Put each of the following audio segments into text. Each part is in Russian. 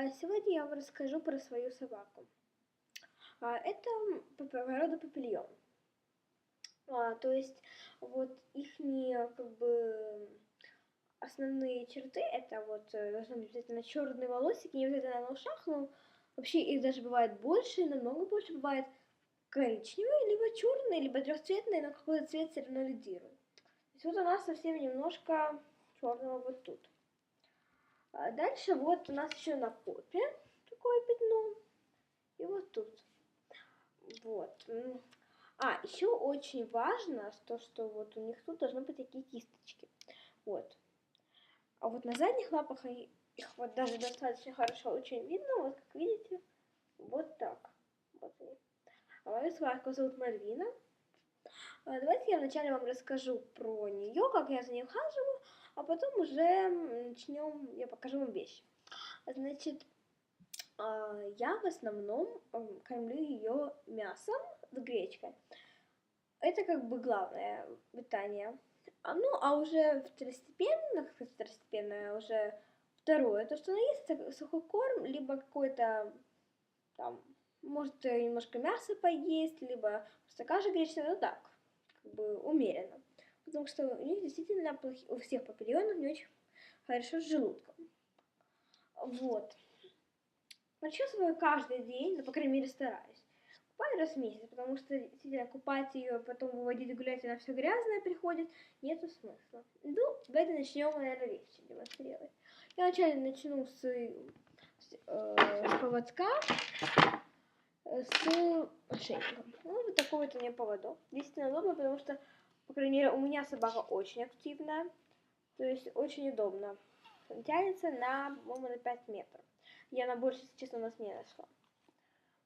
А сегодня я вам расскажу про свою собаку. А, это порода папильон. А, то есть вот их как бы основные черты это вот э, должны быть обязательно черные волосики, не обязательно на ушах, но вообще их даже бывает больше, намного больше бывает коричневые, либо черные, либо трехцветные, но какой-то цвет все равно лидирует. То есть вот у нас совсем немножко черного вот тут. А дальше вот у нас еще на попе такое пятно. И вот тут. Вот. А, еще очень важно, то, что вот у них тут должны быть такие кисточки. Вот. А вот на задних лапах их вот даже достаточно хорошо очень видно. Вот как видите, вот так. Вот они. А мою собаку зовут Мальвина. А давайте я вначале вам расскажу про нее, как я за ней ухаживаю, а потом уже начнем, я покажу вам вещи. Значит, а, я в основном кормлю ее мясом с гречкой. Это как бы главное питание. А, ну, а уже второстепенно, как второстепенное, уже второе, то, что она ест, сухой корм, либо какой-то там, может немножко мяса поесть, либо просто каша гречневая, ну так, как бы умеренно потому что у них действительно плохи, у всех папиллонов не очень хорошо с желудком. Вот. Прочесываю каждый день, ну, по крайней мере, стараюсь. Купаю раз в месяц, потому что действительно купать ее, потом выводить гулять, она все грязная приходит, нету смысла. Ну, давайте начнем, наверное, вещи демонстрировать. Я вначале начну с, с, э, с поводка, с ошейником. Ну, вот такой вот у меня поводок. Действительно удобно, потому что по крайней мере, у меня собака очень активная. То есть очень удобно. Он тянется на, по-моему, на 5 метров. Я на больше, если честно, у нас не нашла.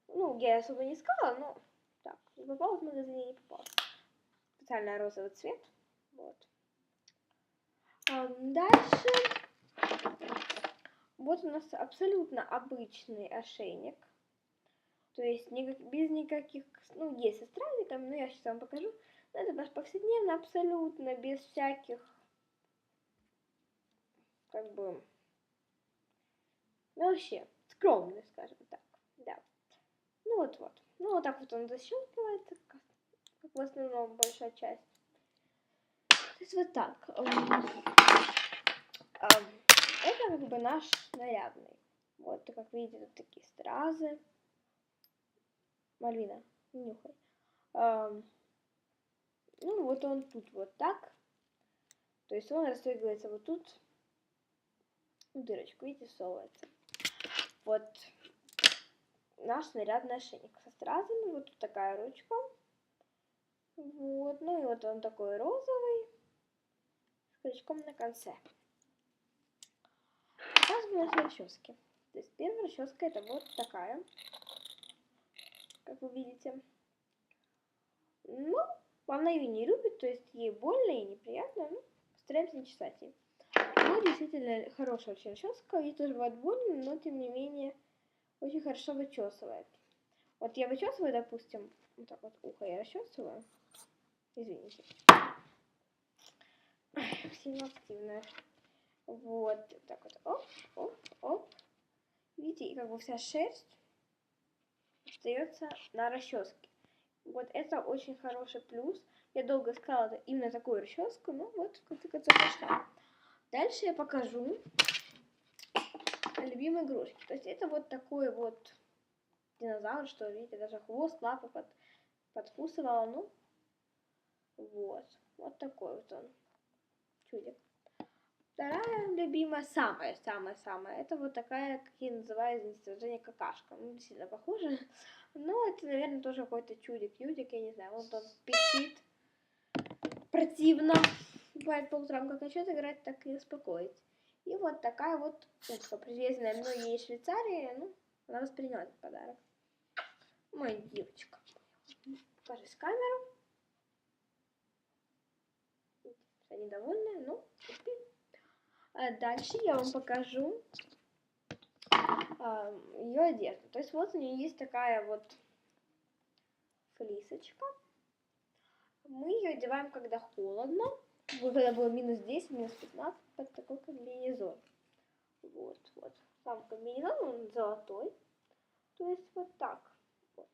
Ну, я особо не искала, но так, не попалась в магазине, не попалась. Специально розовый цвет. Вот. А дальше. Вот у нас абсолютно обычный ошейник. То есть никак, без никаких, ну, есть со стразиками, но я сейчас вам покажу. Это наш повседневно абсолютно, без всяких, как бы, ну, вообще, скромный, скажем так, да. Ну, вот-вот. Ну, вот так вот он защелкивается, как, как в основном большая часть. То есть вот так. Это как бы наш нарядный. Вот, как видите, тут такие стразы. Мальвина, нюхай. Ну, вот он тут вот так. То есть он расстегивается вот тут. В дырочку, видите, совывается. Вот наш нарядный ошейник со стразами. Вот тут такая ручка. Вот, ну и вот он такой розовый. С крючком на конце. Показываю наши расчески. То есть первая расческа это вот такая. Как вы видите. Ну, она ее не любит, то есть ей больно и неприятно, ну, стараемся не чесать ей. Ну, действительно, хорошая очень расческа, ей тоже бывает больно, но, тем не менее, очень хорошо вычесывает. Вот я вычесываю, допустим, вот так вот ухо я расчесываю. Извините. Сильно активная. Вот, так вот, оп, оп, оп. Видите, и как бы вся шерсть остается на расческе. Вот это очень хороший плюс. Я долго искала именно такую расческу, ну вот, в конце концов, нашла. Дальше я покажу любимые игрушки. То есть это вот такой вот динозавр, что, видите, даже хвост, лапы под, подкусывала, ну, вот. Вот такой вот он, чудик. Вторая любимая, самая-самая-самая, это вот такая, как я называю, извините, какашка. Ну, сильно похоже. Ну, это, наверное, тоже какой-то чудик-юдик, я не знаю. Вот он пищит. Противно. Бывает по утрам, как начнет играть, так и успокоить. И вот такая вот утка, привезенная мной из Швейцарии. Ну, она восприняла этот подарок. Моя девочка. Покажи камеру. Вся недовольная, ну, а дальше я вам покажу ее одежду. То есть вот у нее есть такая вот флисочка. Мы ее одеваем, когда холодно. Когда было минус 10, минус 15, под такой комбинезон. Вот, вот. сам комбинезон, он золотой. То есть вот так. Вот.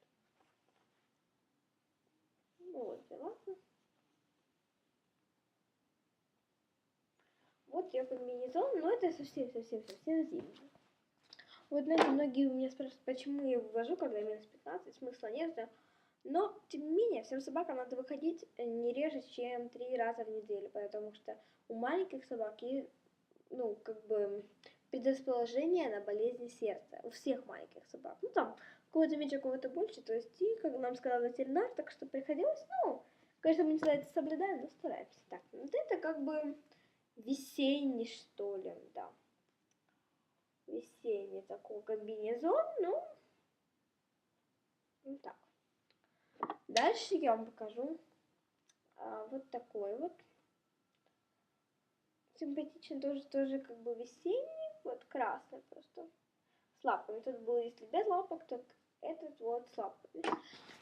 Ну вот, взяла. Вот я комбинезон, но это совсем-совсем-совсем зимний. Вот, знаете, многие у меня спрашивают, почему я вывожу, когда минус 15, смысла нет, да? Но, тем не менее, всем собакам надо выходить э, не реже, чем три раза в неделю, потому что у маленьких собак есть, ну, как бы, предрасположение на болезни сердца. У всех маленьких собак. Ну, там, кого-то меньше, кого-то больше. То есть, и, как нам сказал ветеринар, так что приходилось, ну, конечно, мы не всегда это соблюдаем, но стараемся. Так, вот это как бы весенний, что ли, да. Весенний такой комбинезон, ну, ну так. Дальше я вам покажу а, вот такой вот. Симпатичный тоже, тоже как бы весенний, вот красный просто. С лапками. Тут был, если без лапок, то этот вот с лапками.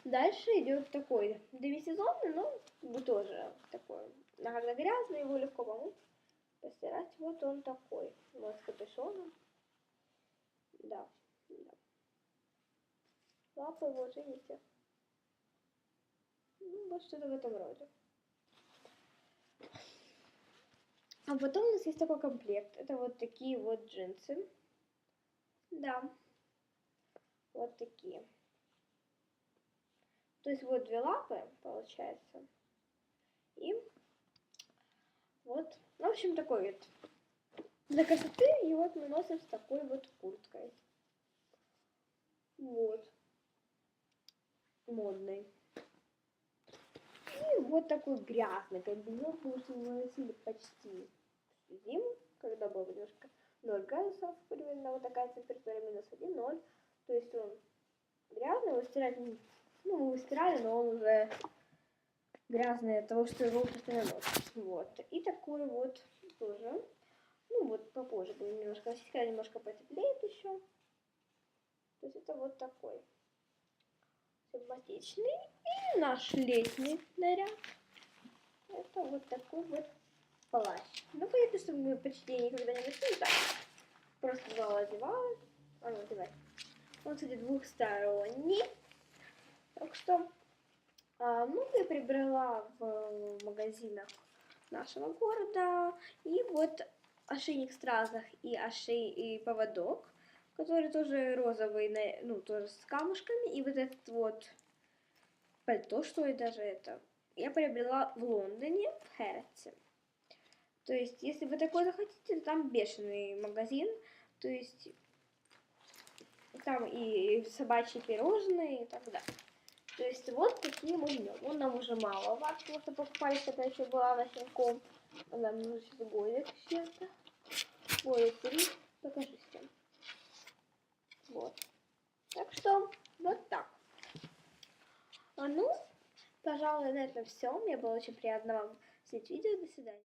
Дальше идет такой демисезонный, но тоже такой. А когда грязный, его легко помыть, постирать. Вот он такой. Вот с капюшоном. Да, да. Лапы вот, видите. Ну, вот что-то в этом роде. А потом у нас есть такой комплект. Это вот такие вот джинсы. Да. Вот такие. То есть вот две лапы, получается. И вот, ну, в общем, такой вот. Для красоты и вот мы носим с такой вот курткой. Вот. Модный. И вот такой грязный комбинезон, мы носили почти зиму, когда было немножко 0 градусов примерно, вот такая температура минус 1, 0. То есть он грязный, его стирать, ну, мы его стирали, но он уже грязный от того, что его постоянно носит. Вот. И такой вот тоже. Ну, вот попозже будем немножко носить, когда немножко потеплеет еще. То есть это вот такой симпатичный. И наш летний наряд. Это вот такой вот плащ. Ну, понятно, что мы почти никогда не носим. Так, просто бывало одевала. А ну, одевай. Он, кстати, двухсторонний. Так что а, много я прибрала в магазинах нашего города. И вот ошейник в стразах и ошей и поводок который тоже розовый, ну, тоже с камушками. И вот этот вот пальто, что и даже это, я приобрела в Лондоне, в Хэротсе. То есть, если вы такое захотите, то там бешеный магазин. То есть, там и собачьи пирожные и так далее. То есть, вот такие мы днем. Он нам уже мало вас, потому что покупали, когда еще была на щенком. Она мне сейчас годик с чем-то. Годик три. Покажи с. Вот. Так что вот так. А ну, пожалуй, на этом все. Мне было очень приятно вам снять видео. До свидания.